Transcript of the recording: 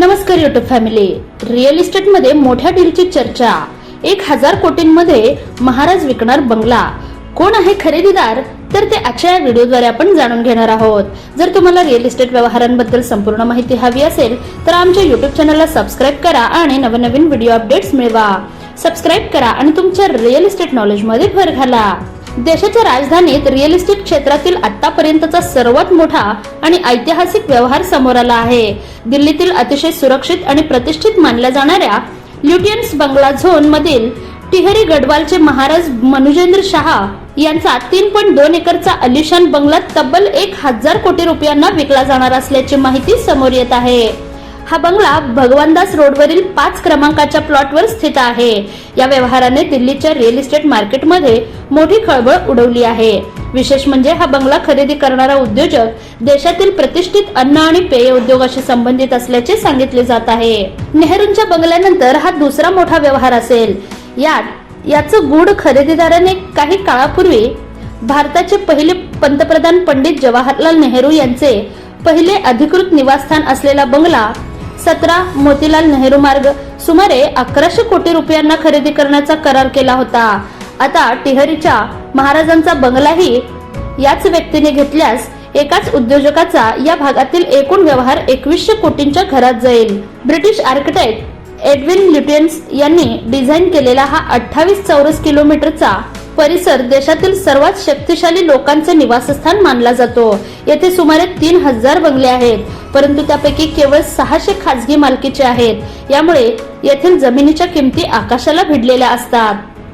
नमस्कार YouTube family real इस्टेटमध्ये मोठ्या डीलची चर्चा. एक हजार कोटींमध्ये महाराज विकणार बंगला. कोण आहे खरेदीदार? तर ते आजच्या या व्हिडिओद्वारे आपण जाणून घेणार आहोत. जर तुम्हाला रिअल इस्टेट व्यवहारांबद्दल संपूर्ण माहिती हवी असेल तर आमच्या युट्यूब चॅनलला सबस्क्राईब करा आणि नवनवीन व्हिडिओ अपडेट्स मिळवा. सबस्क्राईब करा आणि तुमच्या रिअल इस्टेट नॉलेजमध्ये भर घाला. देशाच्या राजधानीत रिअल इस्टेट क्षेत्रातील आतापर्यंतचा सर्वात मोठा आणि ऐतिहासिक व्यवहार समोर आला आहे. दिल्लीतील अतिशय सुरक्षित आणि प्रतिष्ठित मानल्या जाणाऱ्या ल्युटियन्स बंगला झोन मधील टिहरी गडवालचे महाराज मनुजेंद्र शहा यांचा तीन पॉईंट दोन एकरचा अलिशान बंगला तब्बल एक हजार कोटी रुपयांना विकला जाणार असल्याची माहिती समोर येत आहे. हा बंगला भगवानदास रोडवरील पाच क्रमांकाच्या प्लॉटवर स्थित आहे. या व्यवहाराने दिल्लीच्या रिअल इस्टेट मार्केटमध्ये मोठी खळबळ उडवली आहे. विशेष म्हणजे हा बंगला खरेदी करणारा उद्योजक देशातील प्रतिष्ठित अन्न आणि पेय उद्योगाशी संबंधित असल्याचे सांगितले जात आहे. नेहरूंच्या बंगल्यानंतर हा दुसरा मोठा व्यवहार असेल. यात याचं गूढ खरेदीदाराने काही काळापूर्वी भारताचे पहिले पंतप्रधान पंडित जवाहरलाल नेहरू यांचे पहिले अधिकृत निवासस्थान असलेला बंगला सतरा मोतीलाल नेहरू मार्ग. सुमारे अकराशे कोटी रुपयांना खरेदी करण्याचा करार केला होता. आता टिहरीच्या महाराजांचा बंगलाही याच व्यक्तीने घेतल्यास एकाच उद्योजकाचा या भागातील एकूण व्यवहार एकवीसशे कोटींच्या घरात जाईल. ब्रिटिश आर्किटेक्ट एडविन ल्युटियन्स यांनी डिझाईन केलेला हा अठ्ठावीस चौरस किलोमीटरचा परिसर देशातील सर्वात शक्तिशाली लोकांचे निवासस्थान मानला जातो. येथे सुमारे तीन हजार बंगले आहेत. परंतु त्यापैकी केवळ सहाशे खासगी मालकीचे आहेत. यामुळे येथील जमिनीच्या किमती आकाशाला भिडलेल्या असतात.